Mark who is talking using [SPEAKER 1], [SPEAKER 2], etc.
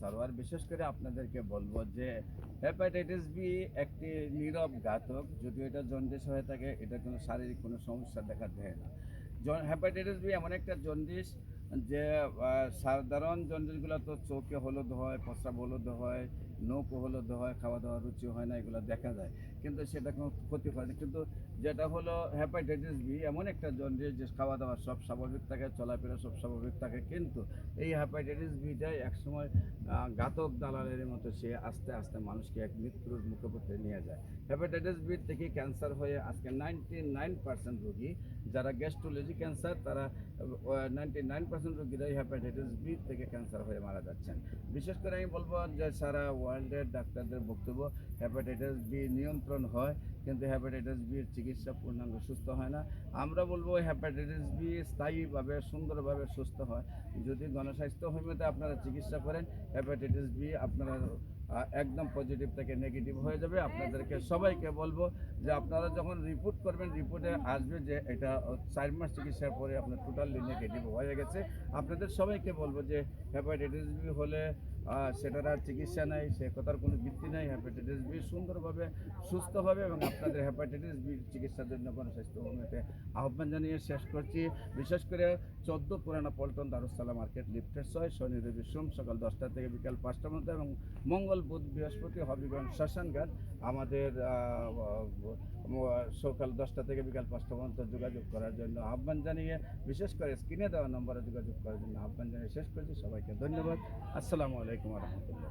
[SPEAKER 1] সারোয়ার, বিশেষ করে আপনাদেরকে বলব যে হেপাটাইটিস বি একটি নীরব ঘাতক। যদি এটা জন্ডিস হয়ে থাকে, এটা কোনো শারীরিক কোনো সমস্যা দেখা দেয় না। হেপাটাইটিস বি এমন একটা জন্ডিস যে সাধারণ জন্ডিসগুলো তো চোখে হলুদ হয় প্রস্রাব হলুদ হয় নৌকো হলুদ হয় খাওয়া দাওয়া রুচি হয় না, এগুলো দেখা যায়। কিন্তু সেটা কোনো ক্ষতি হয় না। কিন্তু যেটা হলো হেপাটাইটিস বি এমন একটা জন্ডিস যে খাওয়া দাওয়া সব স্বাভাবিক থাকে, চলাফেরা সব স্বাভাবিক থাকে, কিন্তু এই হেপাটাইটিস বিটাই একসময় ঘাতক দালালের মতো সে আস্তে আস্তে মানুষকে এক মৃত্যুর মুখপত্রে নিয়ে যায়। হেপাটাইটিস বি থেকে ক্যান্সার হয়ে আজকে নাইনটি নাইন পার্সেন্ট রোগী, যারা গ্যাস্ট্রোলজি ক্যান্সার তারা নাইনটি নাইন পার্সেন্ট রোগীরাই হেপাটাইটিস বি থেকে ক্যান্সার হয়ে মারা যাচ্ছেন। বিশেষ করে আমি বলব যে সারা ওয়ার্ল্ডের ডাক্তারদের বক্তব্য হ্যাপাটাইটিস বি নিয়ন্ত্রণ হয়, কিন্তু হ্যাপাটাইটিস বির চিকিৎসা পূর্ণাঙ্গ সুস্থ হয় না। আমরা বলব হ্যাপাটাইটিস বি স্থায়ীভাবে, সুন্দরভাবে সুস্থ হয়। যদি গণস্বাস্থ্য হোমিওতে আপনারা চিকিৎসা করেন হ্যাপাটাইটিস বি আপনারা একদম পজিটিভ থেকে নেগেটিভ হয়ে যাবে। আপনাদেরকে সবাইকে বলব যে আপনারা যখন রিপোর্ট করবেন রিপোর্টে আসবে যে এটা চার মাস চিকিৎসার পরে আপনার টোটালি নেগেটিভ হয়ে গেছে। আপনাদের সবাইকে বলব যে হেপাটাইটিস বি হলে সেটার আর চিকিৎসা নেই, সে কথার কোনো ভিত্তি নেই। হেপাটাইটিস বি সুন্দরভাবে সুস্থ হবে এবং আপনাদের হেপাটাইটিস বি চিকিৎসার জন্য গণস্বাস্থ্য হোমিওতে আহ্বান জানিয়ে শেষ করছি। বিশেষ করে চোদ্দ পুরানা পল্টন দারুসালাম মার্কেট লিফটের ছয়, শনি, রবি, সোম সকাল দশটা থেকে বিকাল পাঁচটার মধ্যে এবং মঙ্গল, বুধ, বৃহস্পতি, হবিগঞ্জ, শ্মশানঘাট আমাদের সকাল দশটা থেকে বিকাল পাঁচটা পর্যন্ত যোগাযোগ করার জন্য আহ্বান জানিয়ে, বিশেষ করে স্ক্রিনে দেওয়া নম্বরে যোগাযোগ করার জন্য আহ্বান জানিয়ে শেষ করছি। সবাইকে ধন্যবাদ। আসসালামু আলাইকুম রহমতুল্লাহ।